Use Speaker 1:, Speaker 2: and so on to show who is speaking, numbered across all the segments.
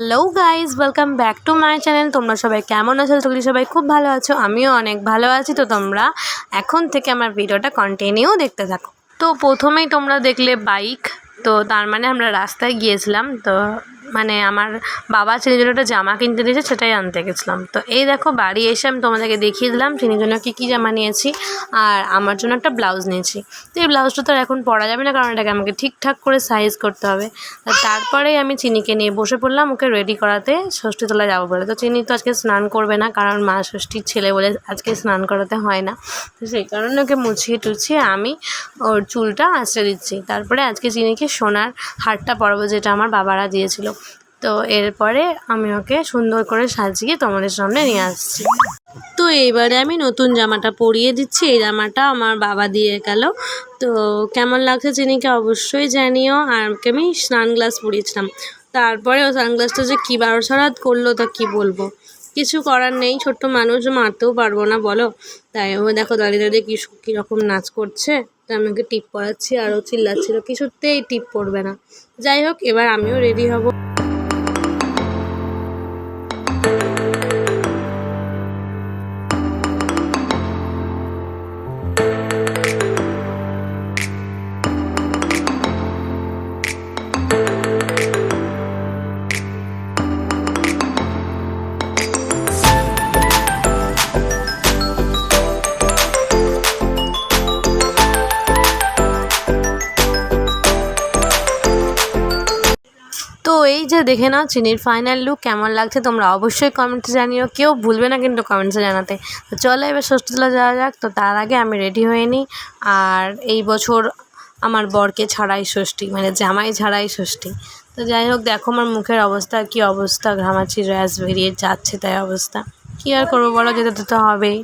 Speaker 1: Hello guys welcome back to my channel তোমরা সবাই কেমন আছো? তুমি সবাই খুব ভালো আছো। আমিও অনেক ভালো আছি। তো তোমরা এখন থেকে আমার ভিডিওটা কন্টিনিউ দেখতে থাকো। তো প্রথমেই তোমরা দেখলে বাইক তো তার মানে আমরা রাস্তায় গিয়েছিলাম। তো মানে আমার বাবা চিনির জন্য একটা জামা কিনতে দিয়েছে, সেটাই আনতে গেছিলাম। তো এই দেখো, বাড়ি এসে আমি তোমাদেরকে দেখিয়ে দিলাম চিনির জন্য কী কী জামা নিয়েছি আর আমার জন্য একটা ব্লাউজ নিয়েছি। তো এই ব্লাউজটা তো এখন পরা যাবে না, কারণ এটাকে আমাকে ঠিকঠাক করে সাইজ করতে হবে। তারপরেই আমি চিনিকে নিয়ে বসে পড়লাম, ওকে রেডি করাতে ষষ্ঠীতলা যাব বলে। তো চিনি তো আজকে স্নান করবে না, কারণ মা ষষ্ঠীর ছেলে বলে আজকে স্নান করাতে হয় না। তো সেই কারণে ওকে মুছিয়ে টুছিয়ে আমি ওর চুলটা আঁচড়ে দিচ্ছি। তারপরে আজকে চিনিকে সোনার হারটা পরবো, যেটা আমার বাবারা দিয়েছিল। তো এরপরে আমি ওকে সুন্দর করে সাজিয়ে তোমাদের সামনে নিয়ে আসছি। তো এইবারে আমি নতুন জামাটা পরিয়ে দিচ্ছি। এই জামাটা আমার বাবা দিয়ে গেল। তো কেমন লাগছে চিনিকে অবশ্যই জানিও। আর আমি স্নান গ্লাস পরিয়েছিলাম। তারপরে ও সানগ্লাসটা যে কী বারো সারাত করল তা কী বলব? কিছু করার নেই। ছোট্ট মানুষ, মারতেও পারব না, বলো। তাই ও দেখো দাঁড়িয়ে দাঁড়িয়ে কী কীরকম নাচ করছে। তা আমি ওকে টিপ পড়াচ্ছি আর ও চিল্লাচ্ছিল। কিছুতেই টিপ পড়বে না। যাই হোক, এবার আমিও রেডি হব। এই যে দেখে নাও চিনির ফাইনাল লুক কেমন লাগছে, তোমরা অবশ্যই কমেন্টে জানিও। কেউ ভুলবে না কিন্তু কমেন্টসে জানাতে। তো চলো এবার ষষ্ঠীতলা যাওয়া যাক। তো তার আগে আমি রেডি হয়ে নিই। আর এই বছর আমার বরকে ছাড়াই ষষ্ঠী মানে জামাই ছাড়াই ষষ্ঠী। তো যাই হোক, দেখো আমার মুখের অবস্থা, কি অবস্থা? ঘামাচ্ছি, র্যাশ বেরিয়ে যাচ্ছে তাই অবস্থা। কী আর করব বলো, যেতে তো হবেই।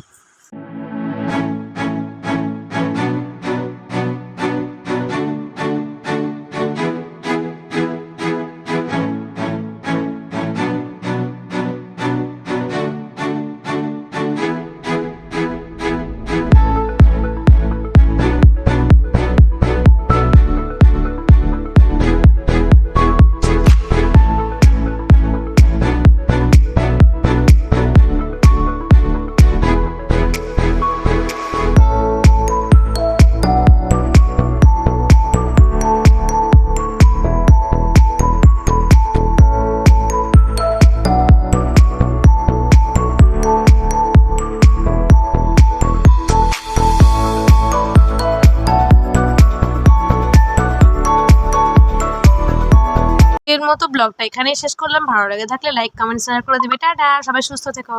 Speaker 1: এর মতো ব্লগটা এখানেই শেষ করলাম। ভালো লাগে থাকলে লাইক কমেন্ট শেয়ার করে দিবে। টাটা! সবাই সুস্থ থেকো।